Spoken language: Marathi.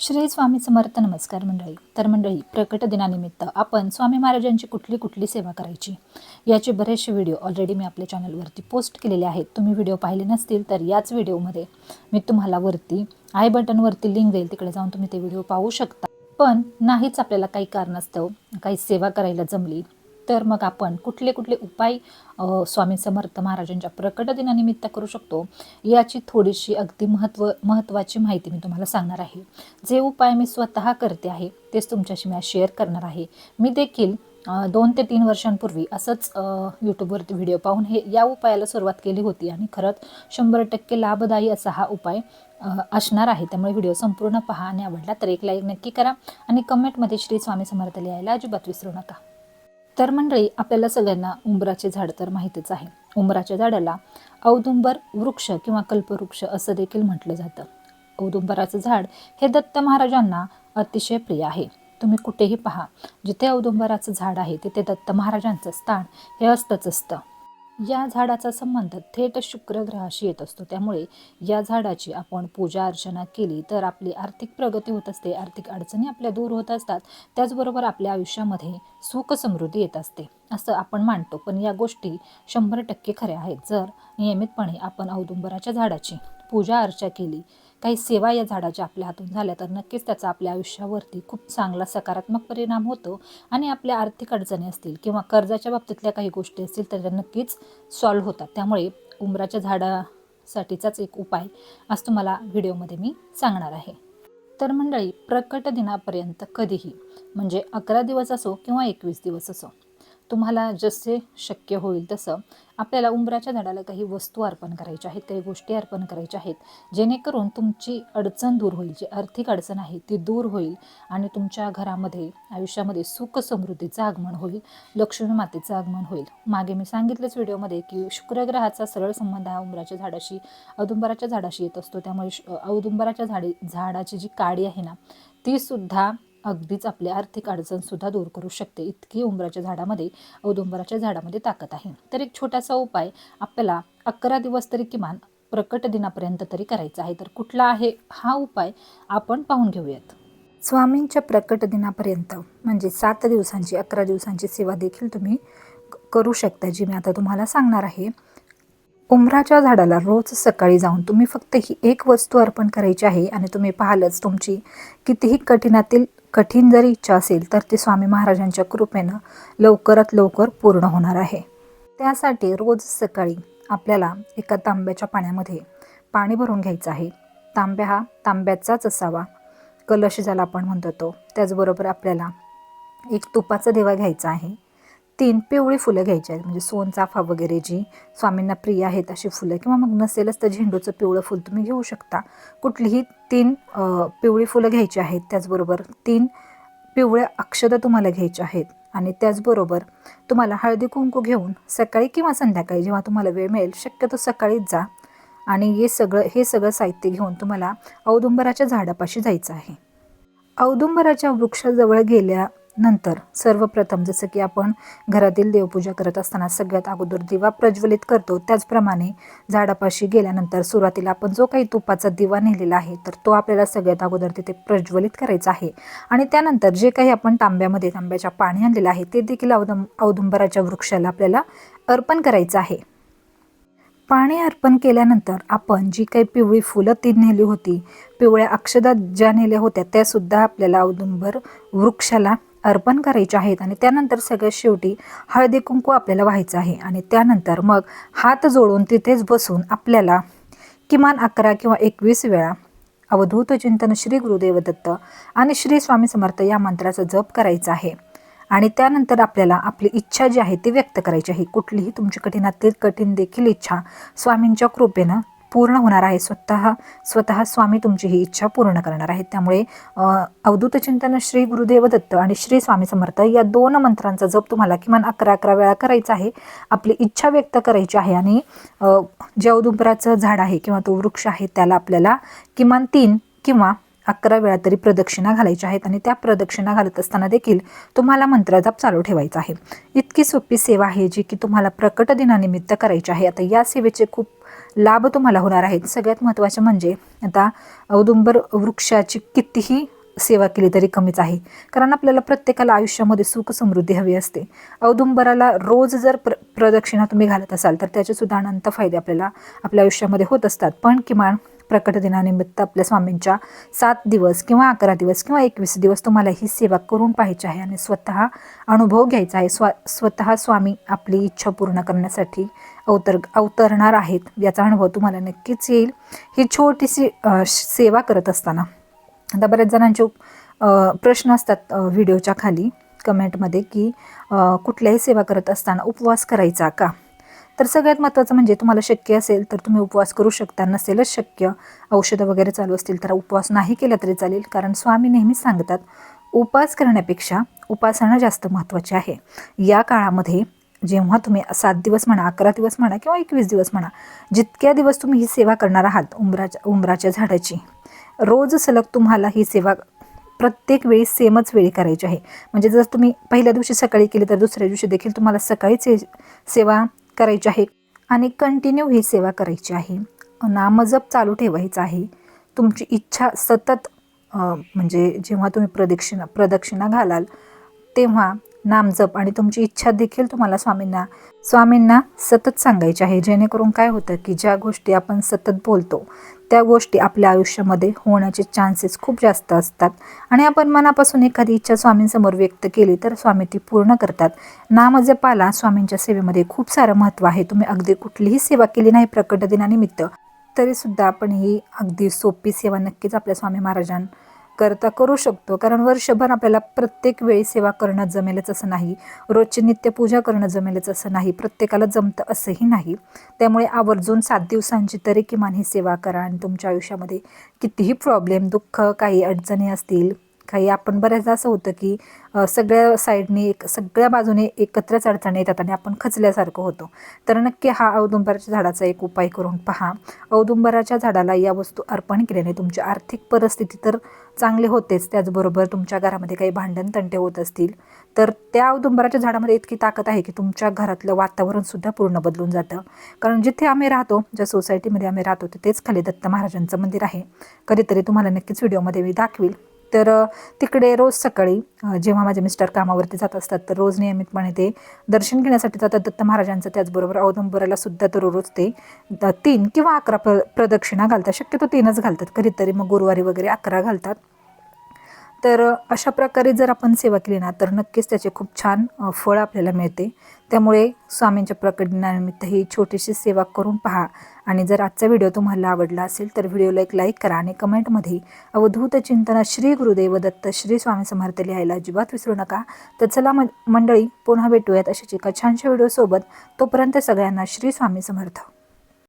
श्री स्वामी समर्थ नमस्कार मंडळी. तर मंडळी प्रकट दिनानिमित्त आपण स्वामी महाराजांची कुठली कुठली सेवा करायची याचे बरेचसे व्हिडिओ ऑलरेडी मी आपल्या चॅनलवरती पोस्ट केलेले आहेत. तुम्ही व्हिडिओ पाहिले नसतील तर याच व्हिडिओमध्ये मी तुम्हाला वरती आय बटनवरती लिंक देईल तिकडे जाऊन तुम्ही ते व्हिडिओ पाहू शकता. पण नाहीच आपल्याला काही कारणास्तव काही सेवा करायला जमली तर मग आपण कुठले कुठले उपाय स्वामी समर्थ महाराजांच्या प्रकट दिनानिमित्त करू शकतो? याची थोडीशी अगदी महत्त्व महत्त्वाची माहिती मी तुम्हाला सांगणार आहे. जे उपाय मी स्वतः करते आहे तेच तुमच्याशी मी शेअर करणार आहे. मी देखील दोन ते तीन वर्षांपूर्वी असंच अ, यूट्यूबवरती व्हिडिओ पाहून हे या उपायाला सुरुवात केली होती आणि खरंच शंभर टक्के लाभदायी असा हा उपाय असणार आहे. त्यामुळे व्हिडिओ संपूर्ण पहा आणि आवडला तर एक लाईक नक्की करा आणि कमेंटमध्ये श्री स्वामी समर्थ लिहायला अजिबात विसरू नका. तर मंडळी आपल्याला सगळ्यांना उंबराचे झाड तर माहितीच आहे. उंबराच्या झाडाला औदुंबर वृक्ष किंवा कल्पवृक्ष असं देखील म्हटलं जातं. औदुंबराचं झाड हे दत्त महाराजांना अतिशय प्रिय आहे. तुम्ही कुठेही पहा जिथे औदुंबराचं झाड आहे तिथे दत्त महाराजांचं स्थान हे असतंच असतं. या झाडाचा संबंध थेट शुक्र ग्रहाशी येत असतो. त्यामुळे या झाडाची आपण पूजा अर्चना केली तर आपली आर्थिक प्रगती होत असते आर्थिक अडचणी आपल्या दूर होत असतात त्याचबरोबर आपल्या आयुष्यामध्ये सुख समृद्धी येत असते असं आपण मानतो. पण या गोष्टी शंभर टक्के खऱ्या आहेत. जर नियमितपणे आपण औदुंबराच्या झाडाची पूजा अर्चा केली काही सेवा या झाडाच्या आपल्या हातून झाल्या तर नक्कीच त्याचा आपल्या आयुष्यावरती खूप चांगला सकारात्मक परिणाम होतो आणि आपल्या आर्थिक अडचणी असतील किंवा कर्जाच्या बाबतीतल्या काही गोष्टी असतील तर त्या नक्कीच सॉल्व्ह होतात. त्यामुळे उंबराच्या झाडासाठीचाच एक उपाय आज तुम्हाला व्हिडिओमध्ये मी सांगणार आहे. तर मंडळी प्रकट दिनापर्यंत कधीही म्हणजे अकरा दिवस असो किंवा एकवीस दिवस असो तुम्हाला जसे शक्य होईल तसं आपल्याला उंबराच्या झाडाला काही वस्तू अर्पण करायच्या आहेत काही गोष्टी अर्पण करायच्या आहेत. जेणेकरून तुमची अडचण दूर होईल जी आर्थिक अडचण आहे ती दूर होईल आणि तुमच्या घरामध्ये आयुष्यामध्ये सुख समृद्धीचं आगमन होईल लक्ष्मी मातेचं आगमन होईल. मागे मी सांगितलंच व्हिडिओमध्ये की शुक्रग्रहाचा सरळ संबंध हा उंबराच्या झाडाशी औदुंबराच्या झाडाशी येत असतो. त्यामुळे श- औदुंबराच्या झाडी झाडाची जी काडी आहे ना ती सुद्धा अगदीच आपले आर्थिक अडचण सुद्धा दूर करू शकते. इतकी उंबराच्या झाडामध्ये औदुंबराच्या झाडामध्ये ताकद आहे. तर एक छोटासा उपाय आपल्याला अकरा दिवस तरी किमान प्रकट दिनापर्यंत तरी करायचा आहे. तर कुठला आहे हा उपाय आपण पाहून घेऊयात. स्वामींच्या प्रकट दिनापर्यंत म्हणजे सात दिवसांची अकरा दिवसांची सेवा देखील तुम्ही क- करू शकता जी मी आता तुम्हाला सांगणार आहे. उंबराच्या झाडाला रोज सकाळी जाऊन तुम्ही फक्त ही एक वस्तू अर्पण करायची आहे आणि तुम्ही पाहालच तुमची कितीही कठीणातील कठीण जरी इच्छा असेल तर ती स्वामी महाराजांच्या कृपेनं लवकरात लवकर पूर्ण होणार आहे. त्यासाठी रोज सकाळी आपल्याला एका तांब्याच्या पाण्यामध्ये पाणी भरून घ्यायचं आहे. तांब्या हा तांब्याचाच असावा. कलश ज्याला आपण म्हणतो तो त्याचबरोबर आपल्याला एक तुपाचा देवा घ्यायचा आहे. तीन पिवळी फुलं घ्यायची आहेत. म्हणजे सोनचाफा वगैरे जी स्वामींना प्रिय आहेत अशी फुलं किंवा मग नसेलच तर झेंडूचं पिवळं फुल तुम्ही घेऊ शकता. कुठलीही तीन पिवळी फुलं घ्यायची आहेत. त्याचबरोबर तीन पिवळ्या अक्षतं तुम्हाला घ्यायच्या आहेत. आणि त्याचबरोबर तुम्हाला हळदी कुंकू घेऊन सकाळी किंवा संध्याकाळी जेव्हा तुम्हाला वेळ मिळेल शक्यतो सकाळीच जा. आणि हे सगळं हे सगळं साहित्य घेऊन तुम्हाला औदुंबराच्या झाडापाशी जायचं आहे. औदुंबराच्या वृक्षाजवळ नंतर सर्वप्रथम जसं की आपण घरातील देवपूजा करत असताना सगळ्यात अगोदर दिवा प्रज्वलित करतो त्याचप्रमाणे झाडापाशी गेल्यानंतर सुरुवातीला आपण जो काही तुपाचा दिवा नेलेला आहे तर तो आपल्याला सगळ्यात अगोदर तिथे प्रज्वलित करायचा आहे. आणि त्यानंतर जे काही आपण तांब्यामध्ये तांब्याच्या पाणी आणलेलं आहे ते देखील औदुंब औदुंबराच्या वृक्षाला आपल्याला अर्पण करायचं आहे. पाणी अर्पण केल्यानंतर आपण जी काही पिवळी फुलं ती नेली होती पिवळ्या अक्षदा ज्या नेल्या होत्या त्यासुद्धा आपल्याला औदुंबर वृक्षाला अर्पण करायच्या आहेत आणि त्यानंतर सगळ्यात शेवटी हळदी कुंकू आपल्याला व्हायचं आहे. आणि त्यानंतर मग हात जोडून तिथेच बसून आपल्याला किमान अकरा किंवा एकवीस वेळा अवधूत चिंतन श्री गुरुदेव दत्त आणि श्री स्वामी समर्थ या मंत्राचा जप करायचा आहे. आणि त्यानंतर आपल्याला आपली इच्छा जी आहे ती व्यक्त करायची आहे. कुठलीही तुमची कठीणातील कठीण देखील इच्छा स्वामींच्या कृपेनं पूर्ण होणार आहे. स्वतः स्वतः स्वामी तुमची ही इच्छा पूर्ण करणार आहेत. त्यामुळे अवधूत चिंतन श्री गुरुदेव दत्त आणि श्री स्वामी समर्थ या दोन मंत्रांचा जप तुम्हाला किमान अकरा अकरा वेळा करायचा आहे. आपली इच्छा व्यक्त करायची आहे आणि जे औदुंबराचं झाड आहे किंवा तो वृक्ष आहे त्याला आपल्याला किमान तीन किंवा अकरा वेळा तरी प्रदक्षिणा घालायच्या आहेत आणि त्या प्रदक्षिणा घालत असताना देखील तुम्हाला मंत्रजाप चालू ठेवायचा आहे. इतकी सोपी सेवा आहे जी की तुम्हाला प्रकट दिनानिमित्त करायची आहे. आता या सेवेचे खूप लाभ तुम्हाला होणार आहेत. सगळ्यात महत्त्वाचे म्हणजे आता औदुंबर वृक्षाची कितीही सेवा केली तरी कमीच आहे. कारण आपल्याला प्रत्येकाला आयुष्यामध्ये सुख समृद्धी हवी असते. औदुंबराला रोज जर प्र प्रदक्षिणा तुम्ही घालत असाल तर त्याचे सुद्धा अनंत फायदे आपल्याला आपल्या आयुष्यामध्ये होत असतात. पण किमान प्रकट दिनानिमित्त आपल्या स्वामींच्या सात दिवस किंवा अकरा दिवस किंवा एकवीस दिवस तुम्हाला ही सेवा करून पाहायची आहे आणि स्वतः अनुभव घ्यायचा आहे. स्वा स्वतः स्वामी आपली इच्छा पूर्ण करण्यासाठी अवतर अवतरणार आहेत याचा अनुभव तुम्हाला नक्कीच येईल. ही छोटीशी सेवा करत असताना आता बऱ्याच जणांचे प्रश्न असतात व्हिडिओच्या खाली कमेंटमध्ये की कुठल्याही सेवा करत असताना उपवास करायचा का? तर सगळ्यात महत्त्वाचं म्हणजे तुम्हाला शक्य असेल तर तुम्ही उपवास करू शकता नसेलच शक्य. औषधं वगैरे चालू असतील तर उपवास नाही केला तरी चालेल कारण स्वामी नेहमीच सांगतात उपवास करण्यापेक्षा उपासना जास्त महत्त्वाची आहे. या काळामध्ये जेव्हा तुम्ही सात दिवस म्हणा अकरा दिवस म्हणा किंवा एकवीस दिवस म्हणा जितक्या दिवस तुम्ही ही सेवा करणार आहात उंबराच्या उंबराच्या झाडाची रोज सलग तुम्हाला ही सेवा प्रत्येक वेळी सेमच वेळी करायची आहे. म्हणजे जर तुम्ही पहिल्या दिवशी सकाळी केली तर दुसऱ्या दिवशी देखील तुम्हाला सकाळीच हे सेवा करायची आहे आणि कंटिन्यू ही सेवा करायची आहे. नामजप चालू ठेवायचं आहे. तुमची इच्छा सतत म्हणजे जेव्हा तुम्ही प्रदक्षिणा प्रदक्षिणा घालाल तेव्हा नामजप आणि तुमची इच्छा देखील तुम्हाला स्वामींना स्वामींना सतत सांगायची आहे. जेणेकरून काय होतं की ज्या गोष्टी आपण सतत बोलतो त्या गोष्टी आपल्या आयुष्यामध्ये होण्याचे चान्सेस खूप जास्त असतात. आणि आपण मनापासून एखादी इच्छा स्वामींसमोर व्यक्त केली तर स्वामी ती पूर्ण करतात. नामजपाला स्वामींच्या सेवेमध्ये खूप सारं महत्त्व आहे. तुम्ही अगदी कुठलीही सेवा केली नाही प्रकट दिनानिमित्त तरीसुद्धा आपण ही अगदी सोपी सेवा नक्कीच आपल्या स्वामी महाराजां करता करू शकतो. कारण वर्षभर आपल्याला प्रत्येक वेळी सेवा करणं जमेलच असं नाही. रोजची नित्यपूजा करणं जमेलच असं नाही. प्रत्येकाला जमतं असंही नाही. त्यामुळे आवर्जून सात दिवसांची तरी किमान ही सेवा करा आणि तुमच्या आयुष्यामध्ये कितीही प्रॉब्लेम दुःख काही अडचणी असतील काही आपण बऱ्याचदा असं होतं की सगळ्या साईडने एक सगळ्या बाजूने एकत्रच अडचणी येतात आणि आपण खचल्यासारखं होतो. तर नक्की हा औदुंबराच्या झाडाचा एक उपाय करून पहा. औदुंबराच्या झाडाला या वस्तू अर्पण केल्याने तुमची आर्थिक परिस्थिती तर चांगली होतेच. त्याचबरोबर तुमच्या घरामध्ये काही भांडण तंटे होत असतील. तर त्या औदुंबराच्या झाडामध्ये इतकी ताकद आहे की तुमच्या घरातलं वातावरणसुद्धा पूर्ण बदलून जातं. कारण जिथे आम्ही राहतो ज्या सोसायटीमध्ये आम्ही राहतो तिथेच खाली दत्त महाराजांचं मंदिर आहे. कधीतरी तुम्हाला नक्कीच व्हिडिओमध्ये मी दाखवील. तर तिकडे रोज सकाळी जेव्हा माझे मिस्टर कामावरती जात असतात तर रोज नियमितपणे ते दर्शन घेण्यासाठी जातात. दत्त महाराजांचं त्याचबरोबर औदंबराला सुद्धा दररोज ते तीन किंवा अकरा प्र प्रदक्षिणा घालतात. शक्यतो तीनच घालतात. कधीतरी मग गुरुवारी वगैरे अकरा घालतात. तर अशा प्रकारे जर आपण सेवा केली ना तर नक्कीच त्याचे खूप छान फळ आपल्याला मिळते. त्यामुळे स्वामींच्या प्रकटनानिमित्त ही छोटीशी सेवा करून पहा. आणि जर आजचा व्हिडिओ तुम्हाला आवडला असेल तर व्हिडिओला एक लाईक करा आणि कमेंटमध्ये अवधूत चिंतन श्री गुरुदेव दत्त श्री स्वामी समर्थ लिहायला अजिबात विसरू नका. तर चला म मंडळी पुन्हा भेटूयात अशाच एका छानशा व्हिडिओसोबत. तोपर्यंत सगळ्यांना श्री स्वामी समर्थ.